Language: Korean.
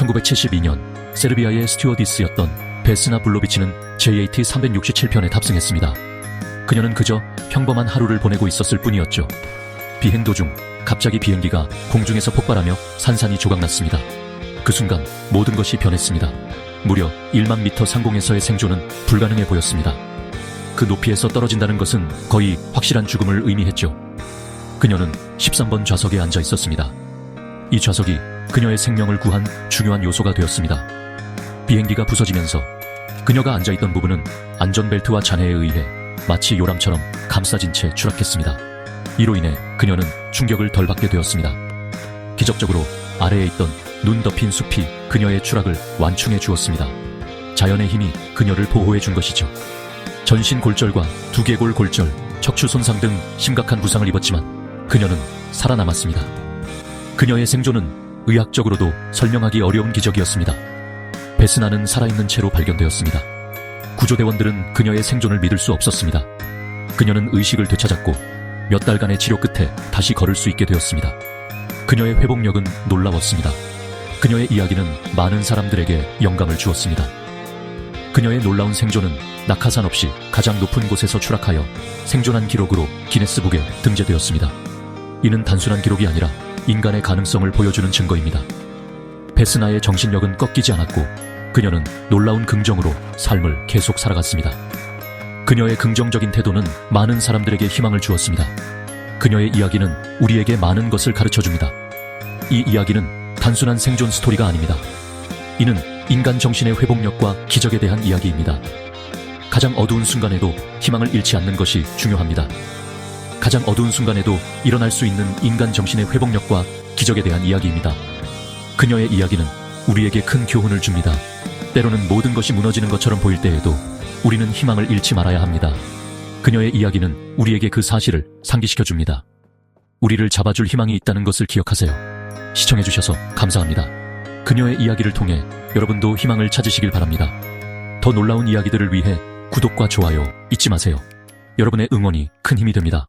1972년 세르비아의 스튜어디스였던 베스나 블로비치는 JAT 367편에 탑승했습니다. 그녀는 그저 평범한 하루를 보내고 있었을 뿐이었죠. 비행 도중 갑자기 비행기가 공중에서 폭발하며 산산이 조각났습니다. 그 순간 모든 것이 변했습니다. 무려 1만 미터 상공에서의 생존은 불가능해 보였습니다. 그 높이에서 떨어진다는 것은 거의 확실한 죽음을 의미했죠. 그녀는 13번 좌석에 앉아 있었습니다. 이 좌석이 그녀의 생명을 구한 중요한 요소가 되었습니다. 비행기가 부서지면서 그녀가 앉아있던 부분은 안전벨트와 잔해에 의해 마치 요람처럼 감싸진 채 추락했습니다. 이로 인해 그녀는 충격을 덜 받게 되었습니다. 기적적으로 아래에 있던 눈 덮인 숲이 그녀의 추락을 완충해 주었습니다. 자연의 힘이 그녀를 보호해 준 것이죠. 전신 골절과 두개골 골절, 척추 손상 등 심각한 부상을 입었지만 그녀는 살아남았습니다. 그녀의 생존은 의학적으로도 설명하기 어려운 기적이었습니다. 베스나는 살아있는 채로 발견되었습니다. 구조대원들은 그녀의 생존을 믿을 수 없었습니다. 그녀는 의식을 되찾았고 몇 달간의 치료 끝에 다시 걸을 수 있게 되었습니다. 그녀의 회복력은 놀라웠습니다. 그녀의 이야기는 많은 사람들에게 영감을 주었습니다. 그녀의 놀라운 생존은 낙하산 없이 가장 높은 곳에서 추락하여 생존한 기록으로 기네스북에 등재되었습니다. 이는 단순한 기록이 아니라 인간의 가능성을 보여주는 증거입니다. 베스나의 정신력은 꺾이지 않았고 그녀는 놀라운 긍정으로 삶을 계속 살아갔습니다. 그녀의 긍정적인 태도는 많은 사람들에게 희망을 주었습니다. 그녀의 이야기는 우리에게 많은 것을 가르쳐 줍니다. 이 이야기는 단순한 생존 스토리가 아닙니다. 이는 인간 정신의 회복력과 기적에 대한 이야기입니다. 가장 어두운 순간에도 희망을 잃지 않는 것이 중요합니다. 가장 어두운 순간에도 일어날 수 있는 인간 정신의 회복력과 기적에 대한 이야기입니다. 그녀의 이야기는 우리에게 큰 교훈을 줍니다. 때로는 모든 것이 무너지는 것처럼 보일 때에도 우리는 희망을 잃지 말아야 합니다. 그녀의 이야기는 우리에게 그 사실을 상기시켜 줍니다. 우리를 잡아줄 희망이 있다는 것을 기억하세요. 시청해주셔서 감사합니다. 그녀의 이야기를 통해 여러분도 희망을 찾으시길 바랍니다. 더 놀라운 이야기들을 위해 구독과 좋아요 잊지 마세요. 여러분의 응원이 큰 힘이 됩니다.